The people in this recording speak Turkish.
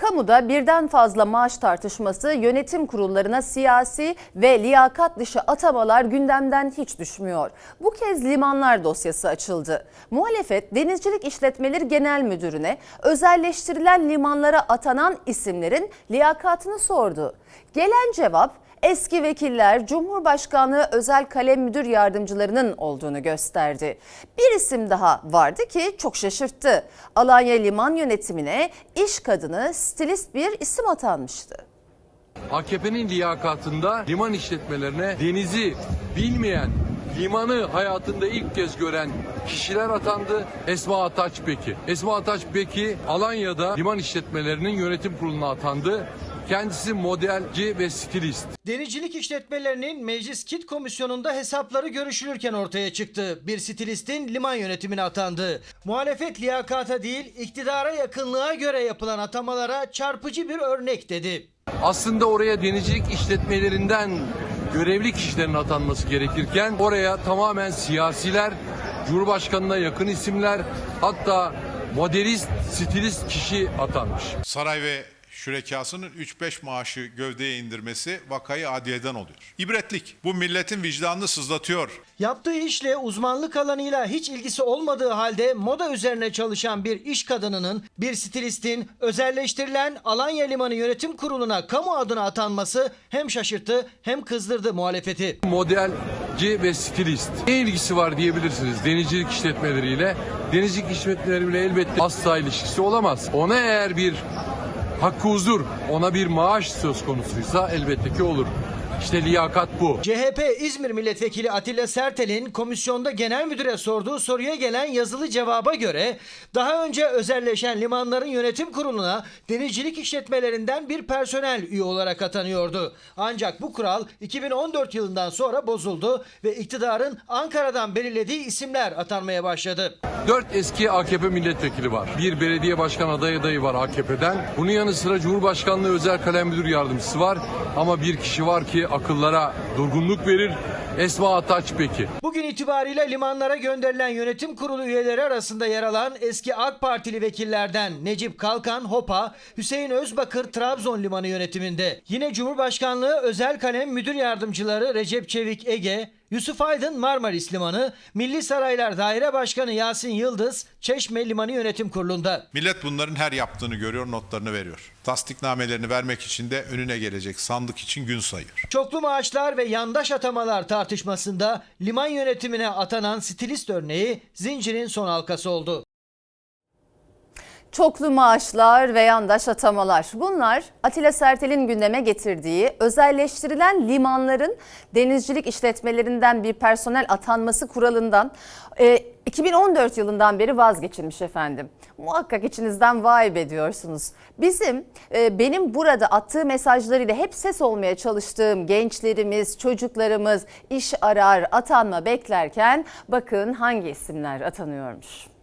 Kamuda birden fazla maaş tartışması yönetim kurullarına siyasi ve liyakat dışı atamalar gündemden hiç düşmüyor. Bu kez limanlar dosyası açıldı. Muhalefet Denizcilik İşletmeleri Genel Müdürü'ne özelleştirilen limanlara atanan isimlerin liyakatını sordu. Gelen cevap eski vekiller Cumhurbaşkanlığı özel kalem müdür yardımcılarının olduğunu gösterdi. Bir isim daha vardı ki çok şaşırttı. Alanya Liman Yönetimine iş kadını stilist bir isim atanmıştı. AKP'nin liyakatında liman işletmelerine denizi bilmeyen, limanı hayatında ilk kez gören kişiler atandı. Esma Ataçbeki. Esma Ataçbeki Alanya'da liman işletmelerinin yönetim kuruluna atandı. Kendisi modelci ve stilist. Denizcilik işletmelerinin Meclis Kit Komisyonu'nda hesapları görüşülürken ortaya çıktı. Bir stilistin liman yönetimine atandı. Muhalefet liyakata değil iktidara yakınlığa göre yapılan atamalara çarpıcı bir örnek dedi. Aslında oraya denizcilik işletmelerinden görevli kişilerin atanması gerekirken oraya tamamen siyasiler, Cumhurbaşkanına yakın isimler hatta modelist, stilist kişi atanmış. saray ve şürekasının 3-5 maaşı gövdeye indirmesi vakayı adliyeden oluyor. İbretlik. Bu milletin vicdanını sızlatıyor. Yaptığı işle uzmanlık alanıyla hiç ilgisi olmadığı halde moda üzerine çalışan bir iş kadınının, bir stilistin özelleştirilen Alanya Limanı Yönetim Kurulu'na kamu adına atanması hem şaşırttı hem kızdırdı muhalefeti. modelci ve stilist. Ne ilgisi var diyebilirsiniz denizcilik işletmeleriyle. Denizcilik işletmeleriyle elbette asla ilişkisi olamaz. Ona eğer bir hakkı huzur, ona bir maaş söz konusuysa elbette ki olur. İşte liyakat bu. CHP İzmir Milletvekili Atilla Sertel'in komisyonda genel müdüre sorduğu soruya gelen yazılı cevaba göre daha önce özelleşen limanların yönetim kuruluna denizcilik işletmelerinden bir personel üye olarak atanıyordu. Ancak bu kural 2014 yılından sonra bozuldu ve iktidarın Ankara'dan belirlediği isimler atanmaya başladı. Dört eski AKP milletvekili var. Bir belediye başkan adayı adayı var AKP'den. Bunun yanı sıra Cumhurbaşkanlığı özel kalem müdür yardımcısı var. Ama bir kişi var ki akıllara durgunluk verir. Esma Ataçbeki. Bugün itibariyle limanlara gönderilen yönetim kurulu üyeleri arasında yer alan eski AK Partili vekillerden Necip Kalkan Hopa, Hüseyin Özbakır Trabzon Limanı yönetiminde. Yine Cumhurbaşkanlığı Özel Kalem Müdür Yardımcıları Recep Çevik Ege, Yusuf Aydın Marmaris Limanı, Milli Saraylar Daire Başkanı Yasin Yıldız Çeşme Limanı Yönetim Kurulu'nda. Millet bunların her yaptığını görüyor, notlarını veriyor. Tasdiknamelerini vermek için de önüne gelecek sandık için gün sayıyor. Çoklu maaşlar ve yandaş atamalar tartışmasında liman yönetimine atanan stilist örneği zincirin son halkası oldu. Çoklu maaşlar ve yandaş atamalar. Bunlar Atilla Sertel'in gündeme getirdiği özelleştirilen limanların denizcilik işletmelerinden bir personel atanması kuralından e, 2014 yılından beri vazgeçilmiş efendim. Muhakkak içinizden vay be diyorsunuz. Bizim e, benim burada attığı mesajlarıyla hep ses olmaya çalıştığım gençlerimiz, çocuklarımız iş arar, atanma beklerken bakın hangi isimler atanıyormuş.